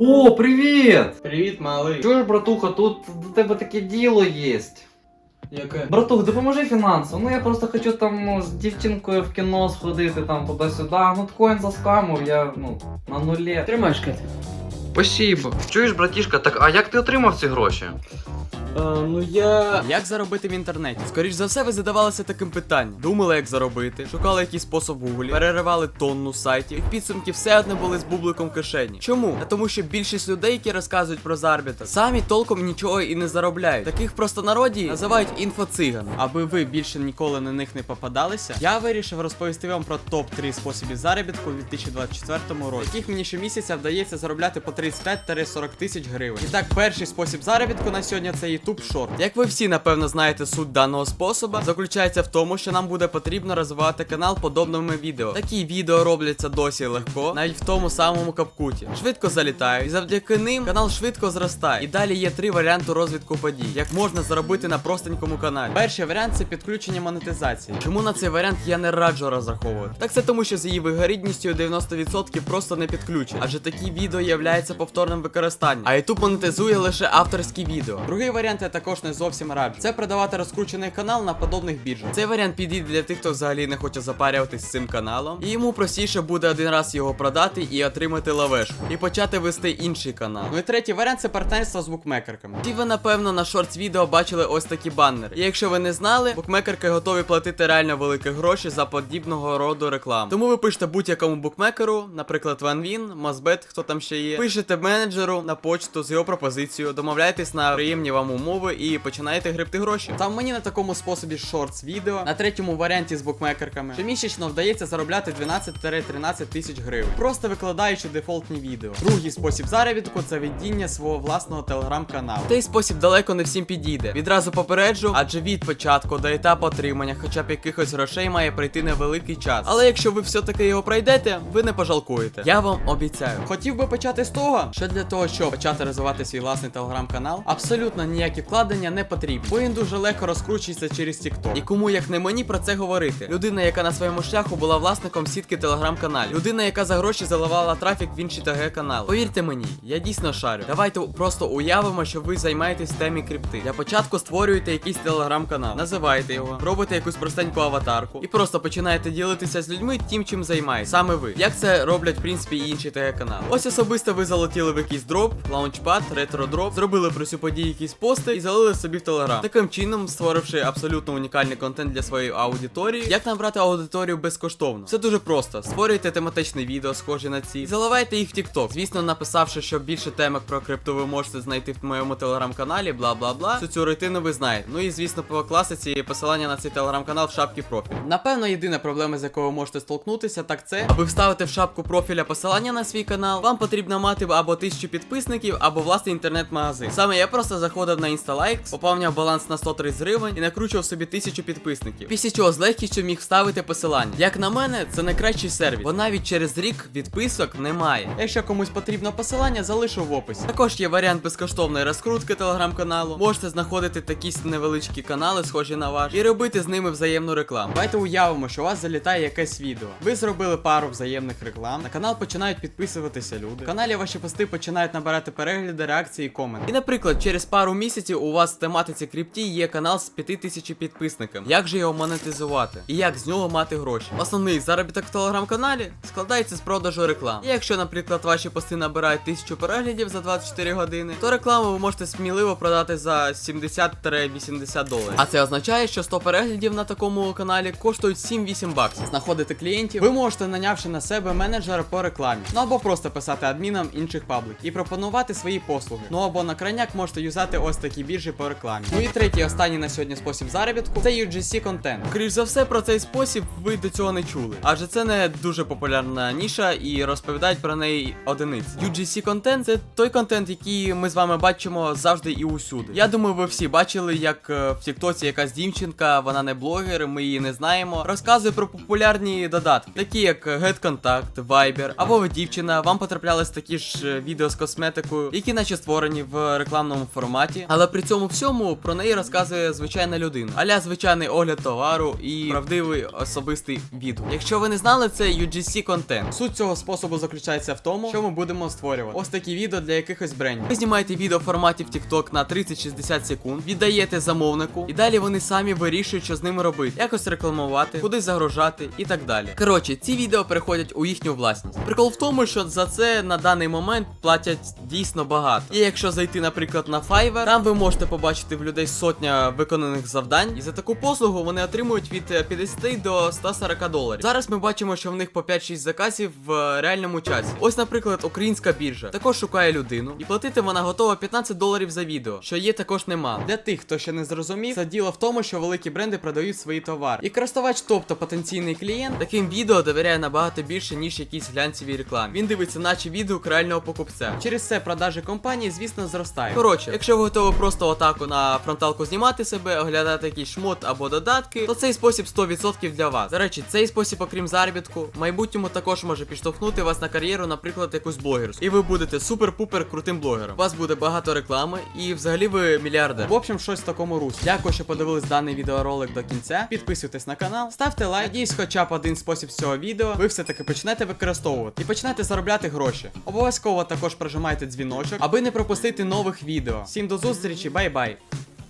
О, привіт! Привіт, малий. Чуєш, братуха, тут до тебе таке діло є. Яке? Братух, допоможи фінансово. Ну я просто хочу там ну, з дівчинкою в кіно сходити там туди-сюди. Ну ткоін заскамив, я ну на нулі. Тримай шкет. Спасибо. Чуєш, братішка, так а як ти отримав ці гроші? Ну я. Як заробити в інтернеті? Скоріш за все, ви задавалися таким питанням. Думали, як заробити, шукали якийсь спосіб в гуглі, переривали тонну сайтів, і в підсумки все одне були з бубликом в кишені. Чому? Та тому, що більшість людей, які розказують про заробіток, самі толком нічого і не заробляють. Таких простонароді називають інфоциган. Аби ви більше ніколи на них не попадалися, я вирішив розповісти вам про топ 3 способів заробітку у 2024 році, яких мені щомісяця вдається заробляти по 35-40 тисяч гривень. І так, перший спосіб заробітку на сьогодні це YouTube Short. Як ви всі напевно знаєте, суть даного способу заключається в тому, що нам буде потрібно розвивати канал подобними відео. Такі відео робляться досі легко, навіть в тому самому капкуті. Швидко залітають, і завдяки ним канал швидко зростає. І далі є три варіанти розвитку подій, як можна заробити на простенькому каналі. Перший варіант це підключення монетизації. Чому на цей варіант я не раджу розраховувати? Так це тому, що з її вигорідністю 90% просто не підключено, адже такі відео являються повторним використанням. А YouTube монетизує лише авторські відео. Другий варіант я також не зовсім раджу. Це продавати розкручений канал на подобних біржах. Цей варіант підійде для тих, хто взагалі не хоче запарюватись з цим каналом. І йому простіше буде один раз його продати і отримати лавешку. І почати вести інший канал. Ну і третій варіант це партнерство з букмекерками. Всі ви, напевно, на шортс відео бачили ось такі баннери. І якщо ви не знали, букмекерки готові платити реально великі гроші за подібного роду рекламу. Тому ви пишете будь-якому букмекеру, наприклад, OneWin, Mosbet, хто там ще є. Пишете менеджеру на почту з його пропозицією, домовляєтесь на приємні вам умови і починаєте гребти гроші. Там мені на такому способі шортс відео, на третьому варіанті з букмекерками, щомісячно вдається заробляти 12-13 тисяч гривень, просто викладаючи дефолтні відео. Другий спосіб заробітку це ведіння свого власного телеграм-каналу. Цей спосіб далеко не всім підійде. Відразу попереджу, адже від початку до етапу отримання хоча б якихось грошей має пройти невеликий час. Але якщо ви все-таки його пройдете, ви не пожалкуєте. Я вам обіцяю. Хотів би почати з того, що для того, щоб почати розвивати свій власний телеграм-канал, абсолютно ніякі вкладення не потрібні, він дуже легко розкручується через TikTok. І кому як не мені про це говорити. Людина, яка на своєму шляху була власником сітки телеграм-каналів. Людина, яка за гроші заливала трафік в інші ТГ канали. Повірте мені, я дійсно шарю. Давайте просто уявимо, що ви займаєтесь темі крипти. Для початку створюєте якийсь телеграм-канал, називаєте його, робите якусь простеньку аватарку і просто починаєте ділитися з людьми тим, чим займаєтесь. Саме ви. Як це роблять, в принципі, і інші ТГ канали. Ось особисто ви залетіли в якийсь дроп, лаунчпад, ретро-дроп, зробили про цю подію якісь пости і залили собі в телеграм. Таким чином, створивши абсолютно унікальний контент для своєї аудиторії, як набрати аудиторію безкоштовно. Все дуже просто. Створюйте тематичне відео, схожі на ці, заливайте їх в TikTok. Звісно, написавши, що більше темок про крипту ви можете знайти в моєму телеграм-каналі, бла бла бла. Всю цю рутину ви знаєте. Ну і звісно, по класиці посилання на цей телеграм-канал в шапці профілю. Напевно, єдина проблема, з якою ви можете столкнутися, так це, аби вставити в шапку профіля посилання на свій канал, вам потрібно мати або тисячу підписників, або власний інтернет-магазин. Саме я просто заходив на InstaLikes, поповняв баланс на 130 гривень і накручував собі тисячу підписників. Після чого з легкістю міг вставити посилання. Як на мене, це найкращий сервіс, бо навіть через рік відписок немає. Якщо комусь потрібно посилання, залишу в описі. Також є варіант безкоштовної розкрутки телеграм-каналу. Можете знаходити такі невеличкі канали, схожі на ваш, і робити з ними взаємну рекламу. Давайте уявимо, що у вас залітає якесь відео. Ви зробили пару взаємних реклам. На канал починають підписуватися люди. В каналі ваші пости починають набирати перегляди, реакції і коменти. І, наприклад, через пару місяців у вас в тематиці крипті є канал з 5000 підписниками. Як же його монетизувати? І як з нього мати гроші? Основний заробіток в телеграм-каналі складається з продажу реклам. І якщо, наприклад, ваші пости набирають 1000 переглядів за 24 години, то рекламу ви можете сміливо продати за 70-80 доларів. А це означає, що 100 переглядів на такому каналі коштують 7-8 баксів. Знаходити клієнтів, ви можете нанявши на себе менеджера по рекламі, ну або просто писати адмінам інших пабликів і пропонувати свої послуги. Ну або на крайняк можете юзати ось біржі по рекламі. Ну і третій останній на сьогодні спосіб заробітку це UGC контент. Крізь за все про цей спосіб ви до цього не чули, адже це не дуже популярна ніша і розповідають про неї одиниці. UGC контент це той контент, який ми з вами бачимо завжди і усюди. Я думаю, ви всі бачили, як е, в Тіктоці якась дівчинка, вона не блогер, ми її не знаємо. Розказує про популярні додатки, такі як GetContact, Viber, або дівчина, вам потраплялись такі ж е, відео з косметикою, які наче створені в рекламному форматі. Але при цьому всьому про неї розказує звичайна людина, аля звичайний огляд товару і правдивий особистий відгук. Якщо ви не знали, це UGC контент. Суть цього способу заключається в тому, що ми будемо створювати ось такі відео для якихось брендів. Ви знімаєте відео в форматі в TikTok на 30-60 секунд, віддаєте замовнику, і далі вони самі вирішують, що з ними робити, якось рекламувати, куди загружати і так далі. Коротше, ці відео переходять у їхню власність. Прикол в тому, що за це на даний момент платять дійсно багато. І якщо зайти, наприклад, на Fiverr, там ви можете побачити в людей сотня виконаних завдань, і за таку послугу вони отримують від е, 50 до 140 доларів. Зараз ми бачимо, що в них по 5-6 заказів в е, реальному часі. Ось, наприклад, українська біржа також шукає людину, і платити вона готова 15 доларів за відео, що є також немало. Для тих, хто ще не зрозумів, це діло в тому, що великі бренди продають свої товари. І користувач, тобто потенційний клієнт, таким відео довіряє набагато більше, ніж якійсь глянцевій рекламі. Він дивиться, наче відгук реального покупця. Через це продажі компанії, звісно, зростають. Коротше, якщо ви готові просто отаку на фронталку знімати себе, оглядати якийсь шмот або додатки, то цей спосіб 100% для вас. До речі, цей спосіб, окрім заробітку, в майбутньому також може підштовхнути вас на кар'єру, наприклад, якусь блогерську. І ви будете супер-пупер крутим блогером. У вас буде багато реклами, і взагалі ви мільярдер. В общем, щось в такому руслі. Дякую, що подивились даний відеоролик до кінця. Підписуйтесь на канал, ставте лайк. Надіюсь, хоча б один спосіб цього відео ви все-таки почнете використовувати і почнете заробляти гроші. Обов'язково також прожимайте дзвіночок, аби не пропустити нових відео. Всім до зустрічі, бай-бай!